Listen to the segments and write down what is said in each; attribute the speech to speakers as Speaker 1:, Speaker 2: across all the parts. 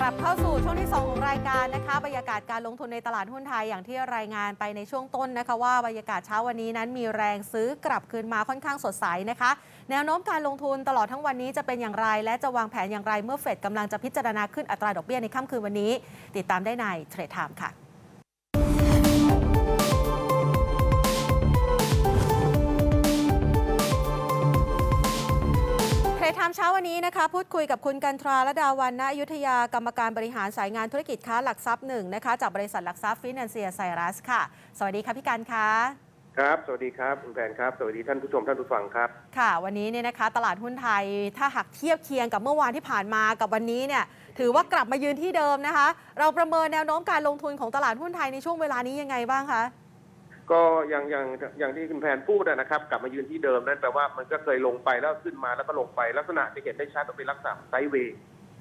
Speaker 1: กลับเข้าสู่ช่วงที่ 2 ของรายการนะคะ บรรยากาศการลงทุนในตลาดหุ้นไทยอย่างที่รายงานไปในช่วงต้นนะคะ ว่าบรรยากาศเช้าวันนี้นั้นมีแรงซื้อกลับคืนมาค่อนข้างสดใสนะคะ แนวโน้มการลงทุนตลอดทั้งวันนี้จะเป็นอย่างไร และจะวางแผนอย่างไรเมื่อเฟดกำลังจะพิจารณาขึ้นอัตราดอกเบี้ยในค่ำคืนวันนี้ ติดตามได้ในเทรดไทม์ค่ะ ทรดไทม์เช้าวันนี้นะคะ พูดคุยกับคุณกันทราและดาวันณอยุธยากรรมการบริหารสายงานธุรกิจค้าหลักทรัพย์หนึ่งนะคะจากบริษัทหลักทรัพย์ฟินแลนเซียไซรัสค่ะ สวัสดีค่ะพี่กันคะ
Speaker 2: ครับ สวัสดีครับคุณแผนครับ สวัสดีท่านผู้ชมท่านผู้ฟังครับ
Speaker 1: ค่ะ วันนี้เนี่ยนะคะ ตลาดหุ้นไทยถ้าหากเทียบเคียงกับเมื่อวานที่ผ่านมากับวันนี้เนี่ยถือว่ากลับมายืนที่เดิมนะคะ เราประเมินแนวโน้มการลงทุนของตลาดหุ้นไทยในช่วงเวลานี้ยังไงบ้างคะ
Speaker 2: ก็อย่างอย่างอย่างที่คุณแผนพูดอะนะครับ กลับมายืนที่เดิมนั่นแปลว่ามันก็เคยลงไปแล้วขึ้นมาแล้วก็ลงไปลักษณะจะเห็นได้ชัดว่าเป็นลักษณะไซด์เวย์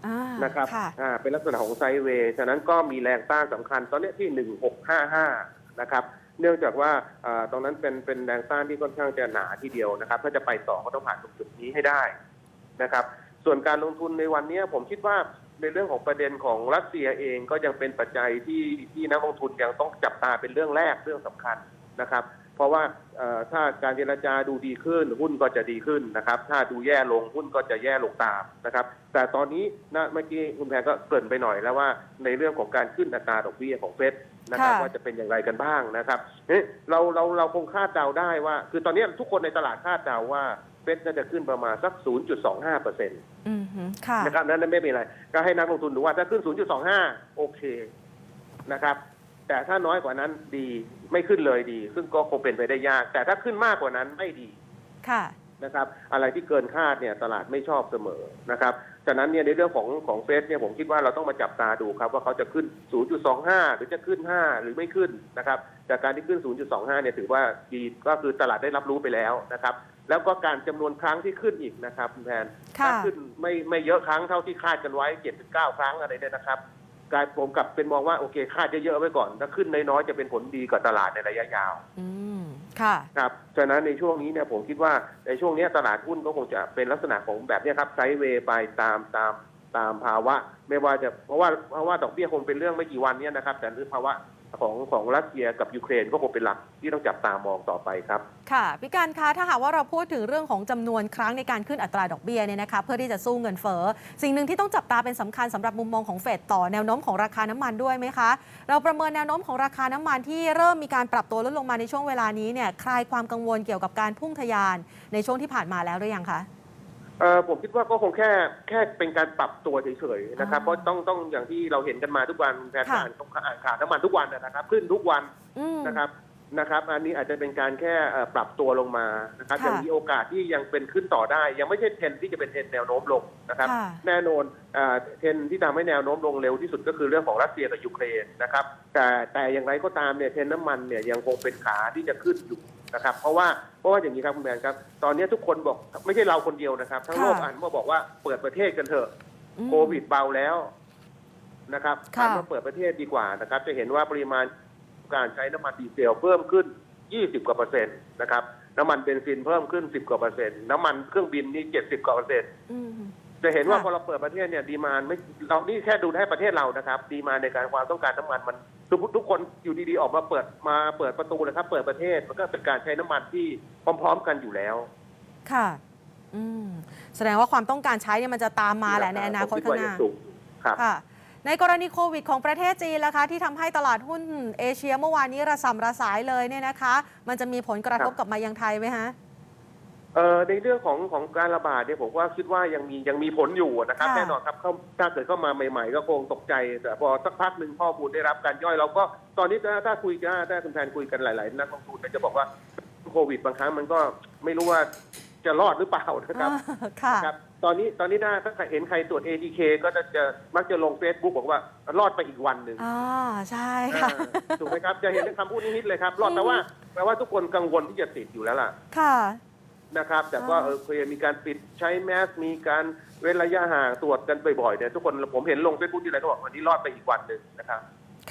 Speaker 1: อ่า
Speaker 2: นะครับ
Speaker 1: ค่ะ
Speaker 2: อ่าเป็นลักษณะของไซด์เวย์ฉะนั้นก็มีแรงต้านสำคัญตอนนี้ที่หนึ่งหกห้าห้านะครับเนื่องจากว่าอ่าตรงนั้นเป็นเป็นแรงต้านที่ค่อนข้างจะหนาทีเดียวนะครับ ถ้าจะไปต่อก็ต้องผ่านตรงจุดนี้ให้ได้นะครับ ส่วนการลงทุนในวันนี้ผมคิดว่าในเรื่องของประเด็นของรัสเซียเองก็ยังเป็นปัจจัยที่ที่นักลงทุนยังต้องจับตาเป็นเรื่องแรกเรื่องสำคัญ นะครับ เพราะว่าเอ่อถ้าการเจรจาดูดีขึ้นหุ้นก็จะดีขึ้นนะครับ ถ้าดูแย่ลงหุ้นก็จะแย่ลงตามนะครับ แต่ตอนนี้นะเมื่อกี้คุณแพรก็เกริ่นไปหน่อยแล้วว่าในเรื่องของการขึ้นอัตราดอกเบี้ยของเฟดนะครับ
Speaker 1: ค่ะ
Speaker 2: ว่าจะเป็นอย่างไรกันบ้างนะครับเอ๊ะเราเราเราคงคาดเดาได้ว่า คือตอนนี้ทุกคนในตลาดคาดเดาว่าเฟดน่าจะขึ้นประมาณสัก 0.25เปอร์เซ็นต์
Speaker 1: อืมฮึค่ะ
Speaker 2: นะครับ นั้นไม่เป็นไร ก็ให้นักลงทุนดูว่าถ้าขึ้น 0.25 โอเคนะครับ แต่ถ้าน้อยกว่านั้นดีไม่ขึ้นเลยดี ซึ่งก็คงเป็นไปได้ยาก แต่ถ้าขึ้นมากกว่านั้นไม่ดี
Speaker 1: ค่ะ
Speaker 2: นะครับ อะไรที่เกินคาดเนี่ยตลาดไม่ชอบเสมอนะครับฉะนั้นเนี่ยในเรื่องของของเฟสเนี่ยผมคิดว่าเราต้องมาจับตาดูครับว่าเขาจะขึ้น 0.25 หรือจะขึ้น 5 หรือไม่ขึ้นนะครับจากการที่ขึ้น 0.25 เนี่ยถือว่าดีก็คือตลาดได้รับรู้ไปแล้วนะครับ แล้วก็การจำนวนครั้งที่ขึ้นอีกนะครับคุณแพน
Speaker 1: ค่ะ
Speaker 2: ถ้าขึ้นไม่ไม่เยอะครั้งเท่าที่คาดกันไว้เจ็ดถึงเก้าครั้งอะไรเนี่ยนะครับ กลายผมกลับเป็นมองว่าโอเคคาดเยอะๆไว้ก่อนถ้าขึ้นน้อยๆจะเป็นผลดีกับตลาดในระยะยาว
Speaker 1: อืมค่ะ
Speaker 2: ครับฉะนั้นในช่วงนี้เนี่ยผมคิดว่าในช่วงนี้ตลาดหุ้นก็คงจะเป็นลักษณะของแบบเนี้ยครับไซด์เวย์ไปตามตามตามภาวะ ไม่ว่าจะเพราะว่าเพราะว่าดอกเบี้ยคงเป็นเรื่องไม่กี่วันเนี้นะครับ แต่เรื่องภาวะ ของของรัสเซียกับยูเครนก็คงเป็นหลักที่ต้องจับตามองต่อไปครับ
Speaker 1: ค่ะพี่การคะถ้าหากว่าเราพูดถึงเรื่องของจำนวนครั้งในการขึ้นอัตราดอกเบี้ยเนี่ยนะคะเพื่อที่จะสู้เงินเฟ้อสิ่งหนึ่งที่ต้องจับตาเป็นสำคัญสำหรับมุมมองของเฟดต่อแนวโน้มของราคาน้ำมันด้วยไหมคะ เราประเมินแนวโน้มของราคาน้ำมันที่เริ่มมีการปรับตัวลดลงมาในช่วงเวลานี้เนี่ยคลายความกังวลเกี่ยวกับการพุ่งทะยานในช่วงที่ผ่านมาแล้วหรือยังคะ
Speaker 2: เออผมคิดว่าก็คงแค่แค่เป็นการปรับตัวเฉยๆนะครับ
Speaker 1: อ่า
Speaker 2: เพราะต้องต้องอย่างที่เราเห็นกันมาทุกวันแทน
Speaker 1: ค่ะ
Speaker 2: อ่านต้องอ่านข่าวน้ำมันทุกวันนะครับ ขึ้นทุกวัน
Speaker 1: อืม
Speaker 2: นะครับนะครับ อันนี้อาจจะเป็นการแค่เอ่อปรับตัวลงมานะครับ
Speaker 1: ค่ะ
Speaker 2: ยังมีโอกาสที่ยังเป็นขึ้นต่อได้ ยังไม่ใช่เทรนด์ที่จะเป็นเทรนด์แนวโน้มลงนะครับ
Speaker 1: ค่ะ
Speaker 2: แน่นอนเอ่อเทรนด์ที่ทำให้แนวโน้มลงเร็วที่สุดก็คือเรื่องของรัสเซียกับยูเครนนะครับ แต่แต่อย่างไรก็ตามเนี่ยเทรนด์น้ำมันเนี่ยยังคงเป็นขาที่จะขึ้นอยู่ นะครับ เพราะว่าเพราะว่าอย่างนี้ครับคุณแมนครับ ตอนนี้ทุกคนบอกไม่ใช่เราคนเดียวนะครับ ทั้งโลก
Speaker 1: ค่ะ
Speaker 2: อ่านมาบอกว่าเปิดประเทศกันเถอะ
Speaker 1: อืม
Speaker 2: โควิดเบาแล้วนะครับ
Speaker 1: ค่ะ
Speaker 2: หันมาเปิดประเทศดีกว่านะครับ จะเห็นว่าปริมาณการใช้น้ำมันดีเซลเพิ่มขึ้น 20 กว่าเปอร์เซ็นต์นะครับ น้ำมันเบนซินเพิ่มขึ้น 10 กว่าเปอร์เซ็นต์ น้ำมันเครื่องบินนี่ 70 กว่าเปอร์เซ็นต์
Speaker 1: อืม
Speaker 2: จะเห็นว่า
Speaker 1: ค่ะ
Speaker 2: พอเราเปิดประเทศเนี่ยดีมานไม่เรานี่แค่ดูให้ประเทศเรานะครับ ดีมานในการความต้องการน้ำมันมัน ทุกทุกคนอยู่ดีๆออกมาเปิดมาเปิดประตูเลยครับ เปิดประเทศมันก็เป็นการใช้น้ำมันที่พร้อม ๆ กันอยู่แล้ว
Speaker 1: ค่ะอืมแสดงว่าความต้องการใช้เนี่ยมันจะตามมาแหละในอนาคตข้างหน้า
Speaker 2: ผมดว่ยังสูงครับ
Speaker 1: ค่ะในกรณีโควิดของประเทศจีนล่ะคะ ที่ทำให้ตลาดหุ้นเอเชียเมื่อวานนี้ระสำระสายเลยเนี่ยนะคะ มันจะมีผลกระทบ
Speaker 2: ครับ
Speaker 1: กลับมายังไทยไหมฮะ
Speaker 2: เอ่อในเรื่องของของการระบาดเนี่ยผมว่าคิดว่ายังมียังมีผลอยู่นะครับ
Speaker 1: ค่ะ
Speaker 2: แน่นอนครับเขาถ้าเกิดเข้ามาใหม่ๆ ก็คงตกใจ แต่พอสักพักหนึ่งข้อมูลได้รับการย่อยเราก็ตอนนี้ถ้าถ้าคุยกันถ้าคุณแทนคุยกันหลายๆนักลงทุนเนี่ยจะบอกว่าโควิดบางครั้งมันก็ไม่รู้ว่าจะรอดหรือเปล่านะครับ
Speaker 1: อ่าค่ะ
Speaker 2: ครับตอนนี้ตอนนี้ถ้าถ้าใครเห็นใครตรวจ ATK ก็จะจะมักจะลง Facebook บอกว่ารอดไปอีกวันหนึ่ง
Speaker 1: อ่า ใช่ค่ะ
Speaker 2: อ่าถูกไหมครับ จะเห็นคำพูดนี้ฮิตเลยครับ รอดแปลว่าแปลว่าทุกคนกังวลที่จะติดอยู่แล้วล่ะ
Speaker 1: ค่ะ
Speaker 2: นะครับ แต่ก็
Speaker 1: อ่า
Speaker 2: เออเคยมีการปิดใช้แมสมีการเว้นระยะห่างตรวจกันบ่อยๆเนี่ยทุกคนผมเห็นลง Facebook ที่ไรก็บอกวันนี้รอดไปอีกวันหนึ่งนะครับ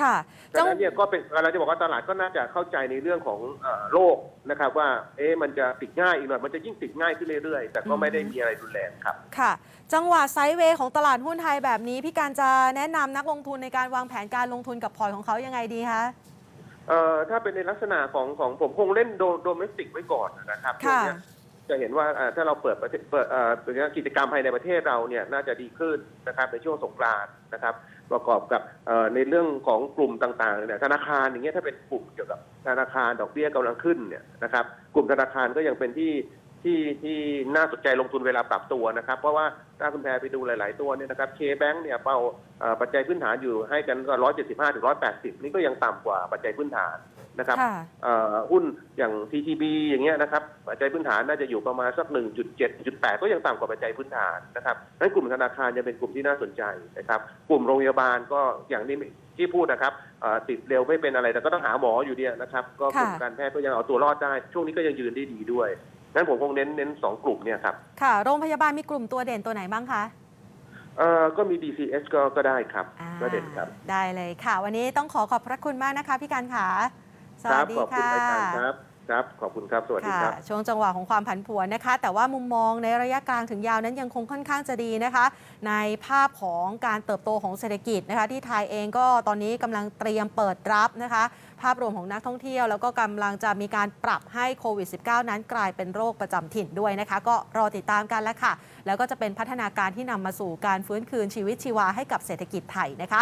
Speaker 1: ค่ะ
Speaker 2: ดังนั้นเนี่ยก็เป็นเราจะบอกว่าตลาดก็น่าจะเข้าใจในเรื่องของเอ่อโรคนะครับ ว่าเอ๊ะมันจะติดง่ายอีกหน่อยมันจะยิ่งติดง่ายขึ้นเรื่อยๆ แต่ก็ไม่ได้มีอะไรรุนแรงครับ
Speaker 1: ค่ะ จังหวะไซด์เวย์ของตลาดหุ้นไทยแบบนี้ พี่การจะแนะนำนักลงทุนในการวางแผนการลงทุนกับพอร์ตของเขายังไงดีคะ
Speaker 2: เอ่อถ้าเป็นในลักษณะของของผมคงเล่นโดโดเมสติกไว้ก่อนนะครับช่วง
Speaker 1: ค่ะ
Speaker 2: เนี้ย จะเห็นว่าถ้าเราเปิดประเทศเปิดกิจกรรมภายในประเทศเราเนี่ยน่าจะดีขึ้นนะครับในช่วงสงกรานต์นะครับ ประกอบกับในเรื่องของกลุ่มต่างๆเนี่ยธนาคารอย่างเงี้ยถ้าเป็นกลุ่มเกี่ยวกับธนาคารดอกเบี้ยกำลังขึ้นเนี่ยนะครับ กลุ่มธนาคารก็ยังเป็นที่ที่ที่น่าสนใจลงทุนเวลาปรับตัวนะครับ เพราะว่าถ้าคุณแพรไปดูหลาย ๆ ตัวเนี่ยนะครับเคแบงเนี่ยเป้าปัจจัยพื้นฐานอยู่ให้กันร้อยเจ็ดสิบห้าถึงร้อยแปดสิบนี่ก็ยังต่ำกว่าปัจจัยพื้นฐาน นะครับ
Speaker 1: ค่ะ
Speaker 2: เอ่อหุ้นอย่าง TTB อย่างเงี้ยนะครับปัจจัยพื้นฐานน่าจะอยู่ประมาณสัก 1.7 1.8ก็ยังต่ำกว่าปัจจัยพื้นฐานนะครับนั้นกลุ่มธนาคารยังเป็นกลุ่มที่น่าสนใจนะครับ กลุ่มโรงพยาบาลก็อย่างที่ที่พูดนะครับเอ่อติดเร็วไม่เป็นอะไรแต่ก็ต้องหาหมออยู่ดีนะครับก็กลุ่ม
Speaker 1: ค่ะ
Speaker 2: การแพทย์ก็ยังเอาตัวรอดได้ ช่วงนี้ก็ยังยืนได้ดีด้วยนั้นผมคงเน้นเน้นสองกลุ่มเนี่ยครับ
Speaker 1: ค่ะโรงพยาบาลมีกลุ่มตัวเด่นตัวไหนบ้างคะ
Speaker 2: เอ่อก็มี DCS ก็ก็ได้ครับ
Speaker 1: อ่า
Speaker 2: ก็เด่นครับ
Speaker 1: ได้เลยค่ะ วันนี้ต้องขอขอบพระคุณมากนะคะพี่การขา ส
Speaker 2: ค
Speaker 1: วั
Speaker 2: รั
Speaker 1: สดี
Speaker 2: ขอบคุณ
Speaker 1: ค่ะ
Speaker 2: รายการครับครับ ขอบคุณครับ สวัสดี
Speaker 1: ค่ะ
Speaker 2: ครับ
Speaker 1: ช่วงจังหวะของความผันผวนนะคะ แต่ว่ามุมมองในระยะกลางถึงยาวนั้นยังคงค่อนข้างจะดีนะคะ ในภาพของการเติบโตของเศรษฐกิจนะคะ ที่ไทยเองก็ตอนนี้กำลังเตรียมเปิดรับนะคะ ภาพรวมของนักท่องเที่ยว แล้วก็กำลังจะมีการปรับให้โควิด -19 นั้นกลายเป็นโรคประจำถิ่นด้วยนะคะ ก็รอติดตามกันแล้วค่ะ แล้วก็จะเป็นพัฒนาการที่นำมาสู่การฟื้นคืนชีวิตชีวาให้กับเศรษฐกิจไทยนะคะ